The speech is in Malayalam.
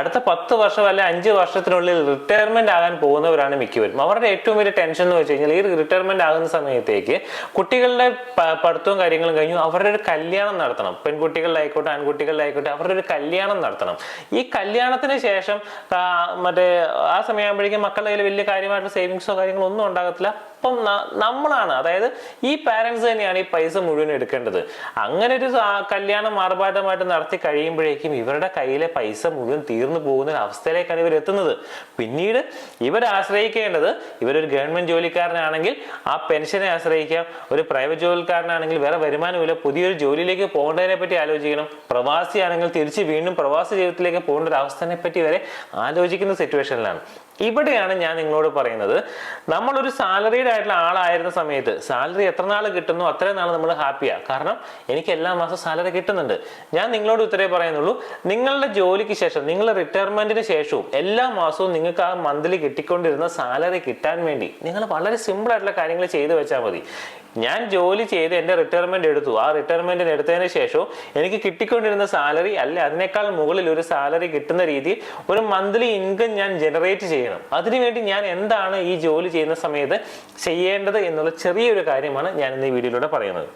അടുത്ത പത്ത് വർഷം അല്ലെ അഞ്ച് വർഷത്തിനുള്ളിൽ റിട്ടയർമെന്റ് ആകാൻ പോകുന്നവരാണ് മിക്കവരും. അവരുടെ ഏറ്റവും വലിയ ടെൻഷൻ എന്ന് വെച്ച് കഴിഞ്ഞാൽ ഈ റിട്ടയർമെന്റ് ആകുന്ന സമയത്തേക്ക് കുട്ടികളുടെ പഠിത്തവും കാര്യങ്ങളും കഴിഞ്ഞു അവരുടെ ഒരു കല്യാണം നടത്തണം. പെൺകുട്ടികളിലായിക്കോട്ടെ ആൺകുട്ടികളിലായിക്കോട്ടെ അവരുടെ ഒരു കല്യാണം നടത്തണം. ഈ കല്യാണത്തിന് ശേഷം മറ്റേ ആ സമയമാകുമ്പോഴേക്കും മക്കളുടെ കയ്യിൽ വലിയ കാര്യമായിട്ടുള്ള സേവിങ്സോ കാര്യങ്ങളോ ഒന്നും ഉണ്ടാകത്തില്ല. അപ്പം നമ്മളാണ്. അതായത് ഈ പാരന്റ്സ് തന്നെയാണ് ഈ പൈസ മുഴുവൻ എടുക്കേണ്ടത്. അങ്ങനെ ഒരു കല്യാണം ആർഭാടമായിട്ട് നടത്തി കഴിയുമ്പോഴേക്കും ഇവരുടെ കയ്യിലെ പൈസ മുഴുവൻ തീർന്നു പോകുന്ന അവസ്ഥയിലേക്കാണ് ഇവർ എത്തുന്നത്. പിന്നീട് ഇവർ ആശ്രയിക്കേണ്ടത് ഇവരൊരു ഗവൺമെന്റ് ജോലിക്കാരനാണെങ്കിൽ ആ പെൻഷനെ ആശ്രയിക്കാം. ഒരു പ്രൈവറ്റ് ജോലിക്കാരനാണെങ്കിൽ വേറെ വരുമാനമില്ല. പുതിയൊരു ജോലിയിലേക്ക് പോകേണ്ടതിനെ പറ്റി ആലോചിക്കണം. പ്രവാസിയാണെങ്കിൽ തിരിച്ച് വീണ്ടും പ്രവാസി ജീവിതത്തിലേക്ക് പോകേണ്ട ഒരു അവസ്ഥനെ പറ്റി വരെ ആലോചിക്കുന്ന സിറ്റുവേഷനിലാണ് ഇവിടെയാണ് ഞാൻ നിങ്ങളോട് പറയുന്നത്. നമ്മളൊരു സാലറീഡ് ആയിട്ടുള്ള ആളായിരുന്ന സമയത്ത് സാലറി എത്ര നാൾ കിട്ടുന്നു അത്രയും നാൾ നമ്മൾ ഹാപ്പിയാണ് കാരണം എനിക്ക് എല്ലാ മാസം സാലറി കിട്ടുന്നുണ്ട്. ഞാൻ നിങ്ങളോട് ഉത്തരവ് പറയുന്നുള്ളൂ. നിങ്ങളുടെ ജോലിക്ക് ശേഷം നിങ്ങളുടെ റിട്ടയർമെന്റിന് ശേഷവും എല്ലാ മാസവും നിങ്ങൾക്ക് ആ മന്ത്ലി കിട്ടിക്കൊണ്ടിരുന്ന സാലറി കിട്ടാൻ വേണ്ടി നിങ്ങൾ വളരെ സിമ്പിൾ ആയിട്ടുള്ള കാര്യങ്ങൾ ചെയ്തു വെച്ചാൽ മതി. ഞാൻ ജോലി ചെയ്ത് എന്റെ റിട്ടയർമെന്റ് എടുത്തു. ആ റിട്ടയർമെന്റ് എടുത്തതിന് ശേഷവും എനിക്ക് കിട്ടിക്കൊണ്ടിരുന്ന സാലറി അല്ല അതിനേക്കാൾ മുകളിൽ ഒരു സാലറി കിട്ടുന്ന രീതിയിൽ ഒരു മന്ത്ലി ഇൻകം ഞാൻ ജനറേറ്റ് ചെയ്യണം. അതിനുവേണ്ടി ഞാൻ എന്താണ് ഈ ജോലി ചെയ്യുന്ന സമയത്ത് ചെയ്യേണ്ടത് എന്നുള്ള ചെറിയൊരു കാര്യമാണ് ഞാൻ ഇന്ന് ഈ വീഡിയോയിലൂടെ പറയുന്നത്.